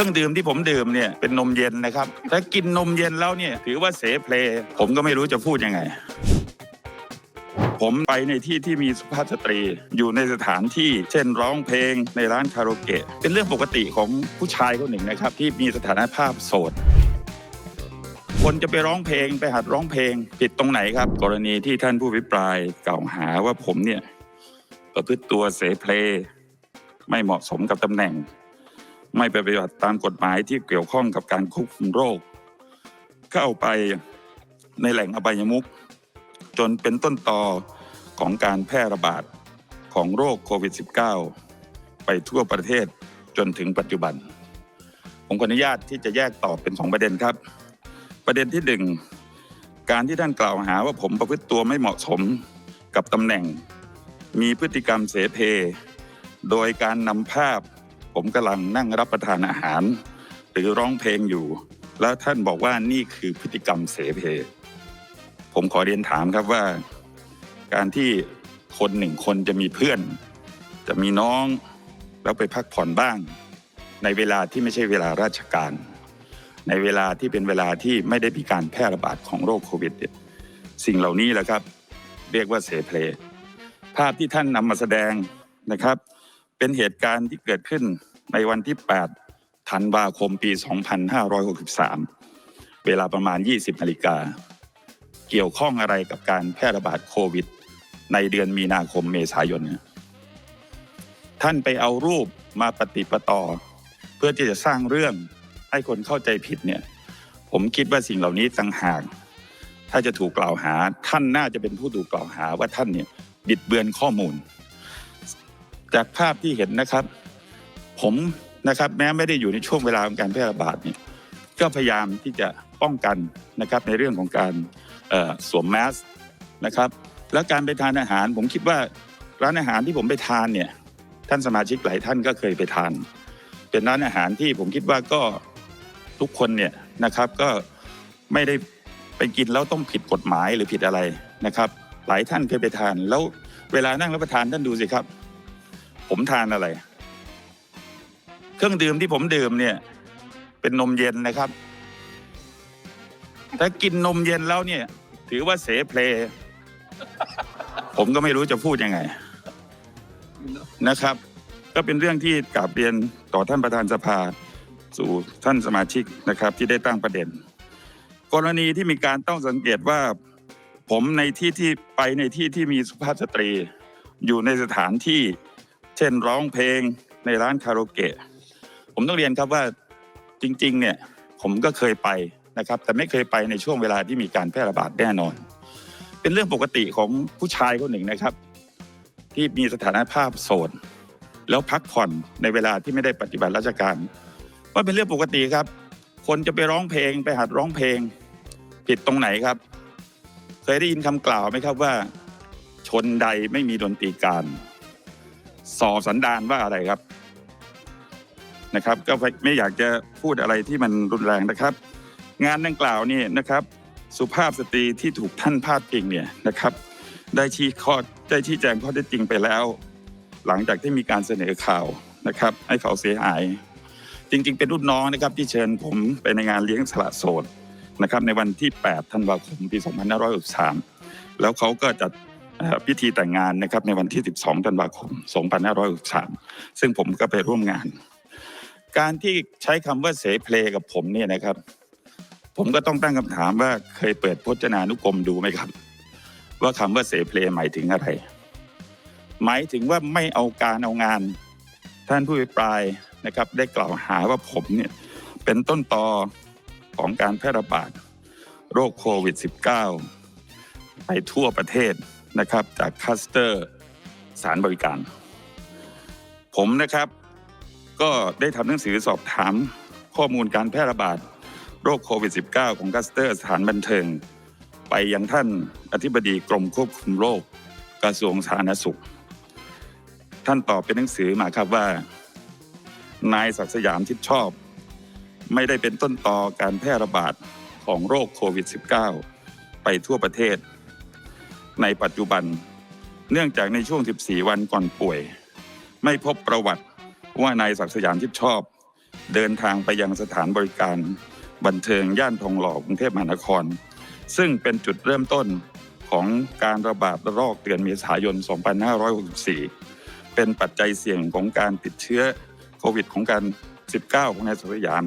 ครื่องดื่มที่ผมดื่มเนี่ยเป็นนมเย็นนะครับ ถ้ากินนมเย็นแล้วเนี่ยถือว่าเสเพลผมก็ไม่รู้จะพูดยังไงผมไปในที่ที่มีสุภาพสตรีอยู่ในสถานที่ เช่นร้องเพลงในร้านคาราโอเกะ เป็นเรื่องปกติของผู้ชายคนหนึ่งนะครับ ที่มีสถานภาพโสด คนจะไปร้องเพลงไปหัดร้องเพลงผิดตรงไหนครับ กรณีที่ท่านผู้วิปรายกล่าวหาว่าผมเนี่ยประพฤติตัวเสเพลไม่เหมาะสมกับตำแหน่ง ไม่ไปปฏิบัติตามกฎหมายที่เกี่ยวข้องกับการควบคุมโรค เข้าไปในแหล่งอบายมุขจนเป็นต้นตอของการแพร่ระบาดของโรคโควิด -19 ไปทั่วประเทศจนถึงปัจจุบัน ผมขออนุญาตที่จะแยกตอบเป็นสองประเด็นครับ ประเด็นที่หนึ่งการที่ท่านกล่าวหาว่าผมประพฤติตัวไม่เหมาะสมกับตำแหน่ง มีพฤติกรรมเสเพ โดยการนำภาพ ผมกำลังนั่งรับประทานอาหาร หรือร้องเพลงอยู่ แล้วท่านบอกว่านี่คือพฤติกรรมเสเพ ผมขอเรียนถามครับว่า การที่คนหนึ่งคนจะมีเพื่อน จะมีน้องแล้วไปพักผ่อนบ้าง ในเวลาที่ไม่ใช่เวลาราชการ ในเวลาที่เป็นเวลาที่ไม่ได้มีการแพร่ระบาดของโรคโควิดสิ่งเหล่านี้แหละครับ เรียกว่าเสเพลภาพที่ท่านนำมาแสดงนะครับ เป็นเหตุการณ์ที่เกิดขึ้น ในวันที่ 8 ธันวาคมปี 2563 เวลาประมาณ 20นาฬิกา เกี่ยวข้องอะไรกับการแพร่ระบาดโควิด ในเดือนมีนาคมเมษายนเนี่ยท่านไปเอารูปมาปฏิปต่อ เพื่อที่จะสร้างเรื่องให้คนเข้าใจผิดเนี่ย ผมคิดว่าสิ่งเหล่านี้ต่างหาก ถ้าจะถูกกล่าวหา ท่านน่าจะเป็นผู้ถูกกล่าวหาว่าท่านเนี่ยบิดเบือนข้อมูล จากภาพที่เห็นนะครับ ผมนะครับแม้ไม่ได้อยู่ในช่วงเวลาของการแพร่ระบาดเนี่ยก็พยายามที่จะป้องกันนะครับในเรื่องของการสวมแมสนะครับแล้วการไปทานอาหาร ผมคิดว่าร้านอาหารที่ผมไปทานเนี่ยท่านสมาชิกหลายท่านก็เคยไปทาน เป็นร้านอาหารที่ผมคิดว่าก็ทุกคนเนี่ยนะครับก็ไม่ได้ไปกินแล้วต้องผิดกฎหมายหรือผิดอะไรนะครับ หลายท่านเคยไปทาน แล้วเวลานั่งรับประทานท่านดูสิครับ ผมทานอะไร เครื่องดื่มที่ผมดื่มเนี่ย เป็นนมเย็นนะครับ ถ้ากินนมเย็นแล้วเนี่ย ถือว่าเสเพล ผมก็ไม่รู้จะพูดยังไงนะครับ ก็เป็นเรื่องที่กราบเรียนต่อท่านประธานสภา สู่ท่านสมาชิกนะครับ ที่ได้ตั้งประเด็น กรณีที่มีการต้องสังเกตว่า ผมในที่ที่ไปในที่ที่มีสุภาพสตรี อยู่ในสถานที่ เช่นร้องเพลงในร้านคาราโอเกะ ผมต้องเรียนครับว่าจริงๆเนี่ยผมก็เคยไปนะครับ แต่ไม่เคยไปในช่วงเวลาที่มีการแพร่ระบาดแน่นอน เป็นเรื่องปกติของผู้ชายคนหนึ่งนะครับ ที่มีสถานภาพโสดแล้วพักผ่อนในเวลาที่ไม่ได้ปฏิบัติราชการว่าเป็นเรื่องปกติครับ คนจะไปร้องเพลงไปหัดร้องเพลง ผิดตรงไหนครับ เคยได้ยินคำกล่าวไหมครับว่า ชนใดไม่มีดนตรีการสอสันดานว่าอะไรครับ นะครับ ก็ไม่อยากจะพูดอะไรที่มันรุนแรงนะครับ งานดังกล่าวนี่นะครับ สุภาพสตรีที่ถูกท่านพาดพิงเนี่ยนะครับ ได้ชี้ข้อได้ชี้แจงข้อเท็จจริงไปแล้ว หลังจากที่มีการเสนอข่าวนะครับ ให้เขาเสียหาย จริงๆ เป็นรุ่นน้องนะครับที่เชิญผมไปในงานเลี้ยงสละโสดนะครับในวันที่ 8 ธันวาคม ปี 2563 แล้วเขาก็จัดพิธีแต่งงานนะครับในวันที่ 12 ธันวาคม 2563 ซึ่งผมก็ไปร่วมงาน การที่ใช้คำว่าเสเพลกับผมเนี่ยนะครับ ผมก็ต้องตั้งคำถามว่าเคยเปิดพจนานุกรมดูไหมครับ ว่าคำว่าเสเพลหมายถึงอะไร หมายถึงว่าไม่เอาการเอางาน ท่านผู้อภิปรายนะครับ ได้กล่าวหาว่าผมเนี่ยเป็นต้นตอของการแพร่ระบาดโรคโควิด -19 ไปทั่วประเทศนะครับ จากคัสเตอร์สารบริการ ผมนะครับ ก็ได้ทำหนังสือสอบถามข้อมูลการแพร่ระบาดโรคโควิด -19 ของคลัสเตอร์สถานบันเทิง ไปยังท่านอธิบดีกรมควบคุมโรคกระทรวงสาธารณสุข ท่านตอบเป็นหนังสือมาครับว่า นายศักสยามทิศชอบ ไม่ได้เป็นต้นตอการแพร่ระบาดของโรคโควิด -19 ไปทั่วประเทศ ในปัจจุบันเนื่องจากในช่วง 14 วันก่อนป่วย ไม่พบประวัติ ว่านายศักดิ์สยามทิพย์ชอบ เดินทางไปยังสถานบริการบันเทิงย่านทองหล่อกรุงเทพมหานคร ซึ่งเป็นจุดเริ่มต้นของการระบาดระลอกเดือนเมษายน 2564 เป็นปัจจัยเสี่ยงของการติดเชื้อโควิดของการ 19 ของนายสยาม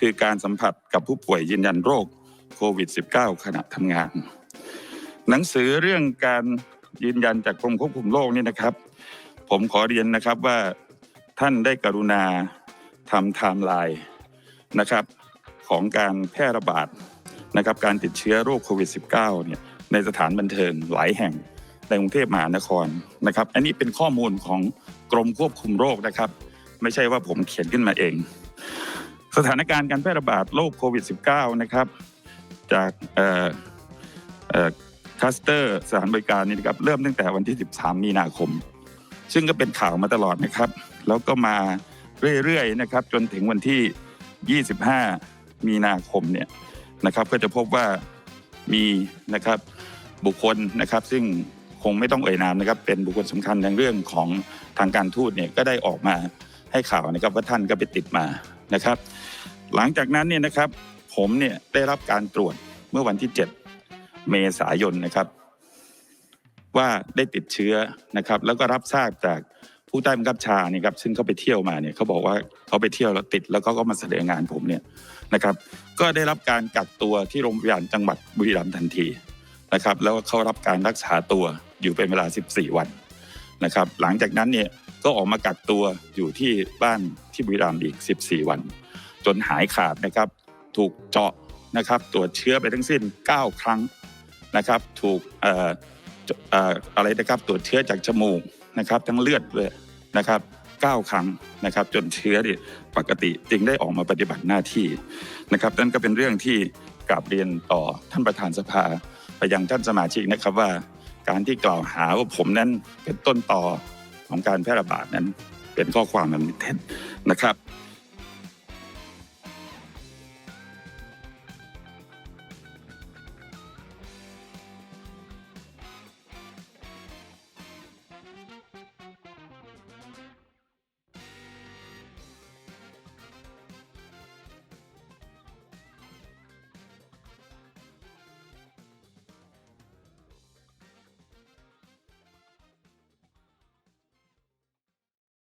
คือการสัมผัสกับผู้ป่วยยืนยันโรคโควิด -19 ขณะทำงาน หนังสือเรื่องการยืนยันจากกรมควบคุมโรคนี่นะครับ ผมขอเรียนนะครับว่า ท่านได้กรุณาทำไทม์ไลน์นะครับของการแพร่ระบาดนะครับการติดเชื้อโรคโควิด -19 เนี่ยในสถานบันเทิงหลายแห่งในกรุงเทพมหานครนะครับ อันนี้เป็นข้อมูลของกรมควบคุมโรคนะครับ ไม่ใช่ว่าผมเขียนขึ้นมาเอง สถานการณ์การแพร่ระบาดโรคโควิด -19 นะครับ จากเอ่อเอ่อคลัสเตอร์สถานบริการนี่นะครับเริ่มตั้งแต่วันที่ 13 มีนาคม ซึ่งก็เป็นข่าวมาตลอดนะครับแล้วก็มาเรื่อยๆนะครับจนถึงวันที่ 25 มีนาคมเนี่ยนะครับก็จะพบว่ามีนะครับบุคคลนะครับ ซึ่งคงไม่ต้องเอ่ยนามนะครับ เป็นบุคคลสำคัญในเรื่องของทางการทูตเนี่ยก็ได้ออกมาให้ข่าวนะครับว่าท่านก็ไปติดมานะครับ หลังจากนั้นเนี่ยนะครับผมเนี่ยได้รับการตรวจเมื่อวันที่ 7 เมษายนนะครับ ว่าได้ติดเชื้อนะครับ แล้วก็รับทราบจาก ผู้ใต้บังคับชาเนี่ยครับซึ่งเขาไปเที่ยวมาเนี่ยเขาบอกว่าเขาไปเที่ยวแล้วติดแล้วเขาก็มาแสดงงานผมเนี่ยนะครับ ก็ได้รับการกักตัวที่โรงพยาบาลจังหวัดบุรีรัมย์ทันทีนะครับ แล้วก็เข้ารับการรักษาตัวอยู่เป็นเวลา 14 วันนะครับ หลังจากนั้นเนี่ยก็ออกมากักตัวอยู่ที่บ้านที่บุรีรัมย์อีก 14 วัน จนหายขาดนะครับ ถูกเจาะนะครับตรวจเชื้อไปทั้งสิ้น 9 ครั้งนะครับ ถูกเอ่อจเอ่ออะไรนะครับตรวจเชื้อจากจมูก นะครับทั้งเลือดเลยนะครับ9ครั้งนะครับจนเชื้อเนี่ยปกติจึงได้ออกมาปฏิบัติหน้าที่นะครับนั่นก็เป็นเรื่องที่กราบเรียนต่อท่านประธานสภาไปยังท่านสมาชิกนะครับว่าการที่กล่าวหาว่าผมนั้นเป็นต้นต่อของการแพร่ระบาดนั้นเป็นข้อความมันเท็จนะครับ